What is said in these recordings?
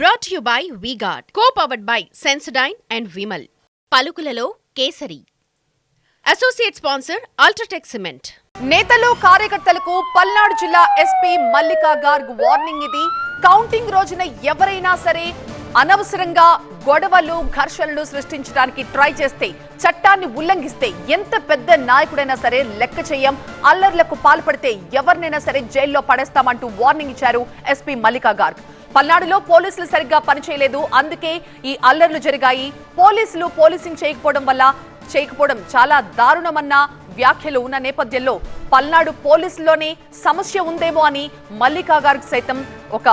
Brought you by VGuard co powered by Sensodyne and Vimal పలుకులలో Kesari. Associate sponsor UltraTech cement నేతలు కార్యకర్తలకు పల్నాడు జిల్లా SP Mallika Garg warning ఇది. Counting రోజున ఎవరైనా సరే అనవసరంగా గొడవలు ఘర్షణలు సృష్టించడానికి ట్రై చేస్తే చట్టాన్ని ఉల్లంఘిస్తే ఎంత పెద్ద నాయకుడైనా సరే లెక్క చేయం. అల్లర్లకు పాల్పడితే ఎవరినైనా సరే జైల్లో పడేస్తామంటూ వార్నింగ్ ఇచ్చారు ఎస్పీ మల్లికా గార్గ్. పల్నాడులో పోలీసులు సరిగ్గా పనిచేయలేదు. అందుకే ఈ అల్లర్లు జరిగాయి. పోలీసులు పోలీసింగ్ చేయకపోవడం వల్ల చేయకపోవడం చాలా దారుణమన్న వ్యాఖ్యలు ఉన్న నేపథ్యంలో పల్నాడు పోలీసుల్లోనే సమస్య ఉందేమో అని మల్లికా గారికి సైతం ఒక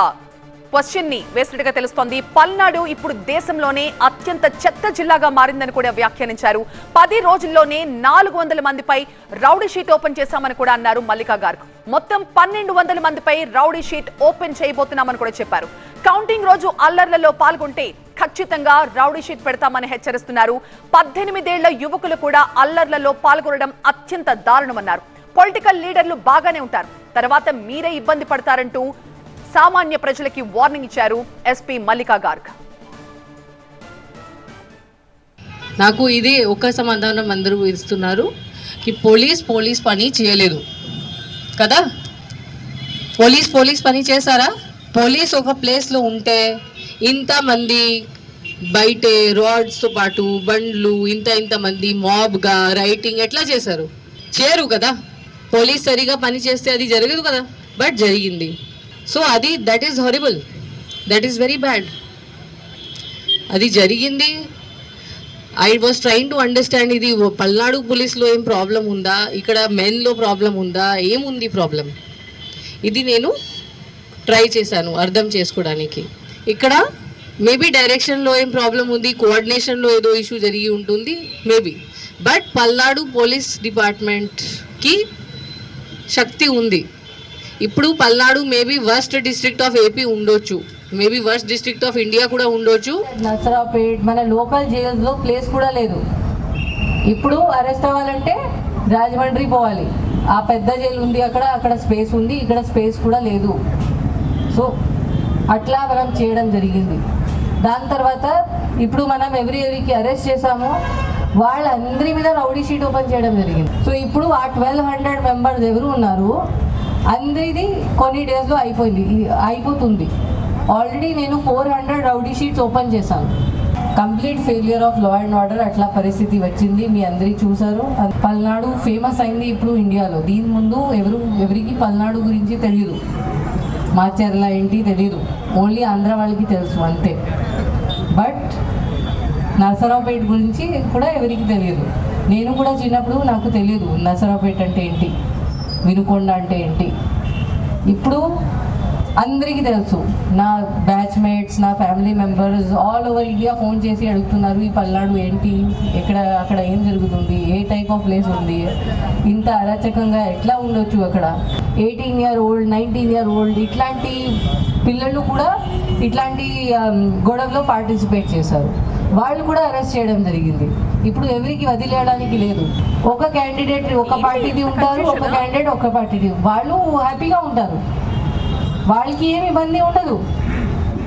క్వశ్చన్ని వేసినట్టుగా తెలుస్తోంది. పల్నాడు ఇప్పుడు దేశంలోనే అత్యంత చెత్త జిల్లాగా మారిందని కూడా వ్యాఖ్యానించారు. పది రోజుల్లోనే నాలుగు వందల మందిపై రౌడీ షీట్ ఓపెన్ చేశామని కూడా అన్నారు మల్లికా గారు మొత్తం పన్నెండు వందల మందిపై రౌడీ షీట్ ఓపెన్ చేయబోతున్నామని కూడా చెప్పారు. కౌంటింగ్ రోజు అల్లర్లలో పాల్గొంటే ఖచ్చితంగా రౌడీ షీట్ పెడతామని హెచ్చరిస్తున్నారు. పద్దెనిమిదేళ్ళ యువకులు కూడా అల్లర్లలో పాల్గొనడం అత్యంత దారుణమన్నారు. పొలిటికల్ లీడర్లు బాగానే ఉంటారు. తర్వాత మీరే ఇబ్బంది పడతారంటూ సామాన్య ప్రజలకి వార్నింగ్ ఇచ్చారు ఎస్పీ మల్లికా గార్గ్. నాకు ఇది ఒక సమాధానం అందరూ ఇస్తున్నారు కి పోలీస్ పోలీస్ పని చేయలేదు. కదా? పోలీస్ పోలీస్ పని చేశారా? పోలీస్ ఒక ప్లేస్లో ఉంటే ఇంతమంది బయటే రాడ్స్తో పాటు బండ్లు ఇంత ఇంతమంది మాబ్గా రైటింగ్ ఎట్లా చేశారు? చేయరు కదా? పోలీస్ సరిగా పని చేస్తే అది జరగదు కదా? బట్ జరిగింది. సో అది that is horrible that is very bad అది జరిగింది. I was trying to understand ఇది పల్నాడు పోలీస్లో ఏం ప్రాబ్లం ఉందా? ఇక్కడ మెన్లో ప్రాబ్లం ఉందా? ఏముంది ప్రాబ్లం ఇది నేను ట్రై చేశాను అర్థం చేసుకోవడానికి. ఇక్కడ మేబీ డైరెక్షన్లో ఏం ప్రాబ్లం ఉంది? కోఆర్డినేషన్లో ఏదో ఇష్యూ జరిగి ఉంటుంది మేబీ బట్ పల్నాడు పోలీస్ డిపార్ట్మెంట్కి శక్తి ఉంది. ఇప్పుడు Palnadu maybe worst district of AP ఉండొచ్చు. Maybe worst district of India కూడా ఉండొచ్చు. నసరాపేట్ మన లోకల్ జైల్స్లో ప్లేస్ కూడా లేదు. ఇప్పుడు అరెస్ట్ అవ్వాలంటే రాజమండ్రి పోవాలి. ఆ పెద్ద జైలు ఉంది అక్కడ అక్కడ స్పేస్ ఉంది ఇక్కడ స్పేస్ కూడా లేదు. సో అట్లా మనం చేయడం జరిగింది. దాని తర్వాత ఇప్పుడు మనం ఎవరి ఎవరికి అరెస్ట్ చేసాము వాళ్ళందరి మీద రౌడీ షీట్ ఓపెన్ చేయడం జరిగింది. సో ఇప్పుడు ఆ ట్వెల్వ్ హండ్రెడ్ మెంబర్స్ ఎవరు ఉన్నారు? అందరిది కొన్ని డేస్లో అయిపోయింది. అయిపోతుంది. ఆల్రెడీ నేను four hundred rowdy sheets open చేశాను. Complete failure of law and order అట్లా పరిస్థితి వచ్చింది. మీ అందరి చూసారు అది పల్నాడు ఫేమస్ అయింది ఇప్పుడు ఇండియాలో. దీని ముందు ఎవరు ఎవరికి పల్నాడు గురించి తెలియదు మాచర్ల ఏంటి తెలియదు ఓన్లీ ఆంధ్ర వాళ్ళకి తెలుసు అంతే. బట్ నరసరావుపేట గురించి కూడా ఎవరికి తెలియదు నేను కూడా చిన్నప్పుడు నాకు తెలియదు నరసరావుపేట అంటే ఏంటి. వినుకొండ అంటే ఏంటి? ఇప్పుడు అందరికీ తెలుసు నా బ్యాచ్మేట్స్ నా family members all over India phone చేసి అడుగుతున్నారు ఈ పల్నాడు ఏంటి? ఎక్కడ అక్కడ ఏం జరుగుతుంది? ఏ టైప్ ఆఫ్ ప్లేస్ ఉంది? ఇంత అరాచకంగా ఎట్లా ఉండొచ్చు అక్కడ? Eighteen year old nineteen year old ఇట్లాంటి పిల్లలు కూడా ఇట్లాంటి um, గొడవలో పార్టిసిపేట్ చేశారు. వాళ్ళు కూడా అరెస్ట్ చేయడం జరిగింది. ఇప్పుడు ఎవరికి వదిలేయడానికి లేదు. ఒక క్యాండిడేట్ ఒక పార్టీది ఉంటారు ఒక క్యాండిడేట్ ఒక పార్టీది. వాళ్ళు హ్యాపీగా ఉంటారు. వాళ్ళకి ఏమి ఇబ్బంది ఉండదు.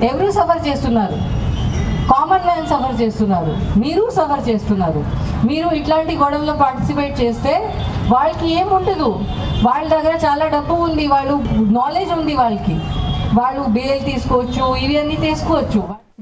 ఎవరు సఫర్ చేస్తున్నారు? కామన్ మ్యాన్ సఫర్ చేస్తున్నారు. మీరు సఫర్ చేస్తున్నారు. మీరు ఇట్లాంటి గొడవలో పార్టిసిపేట్ చేస్తే వాళ్ళకి ఏం ఉండదు. వాళ్ళ దగ్గర చాలా డబ్బు ఉంది వాళ్ళు నాలెడ్జ్ ఉంది వాళ్ళకి. వాళ్ళు బేల్ తీసుకోవచ్చు ఇవి అన్నీ తీసుకోవచ్చు.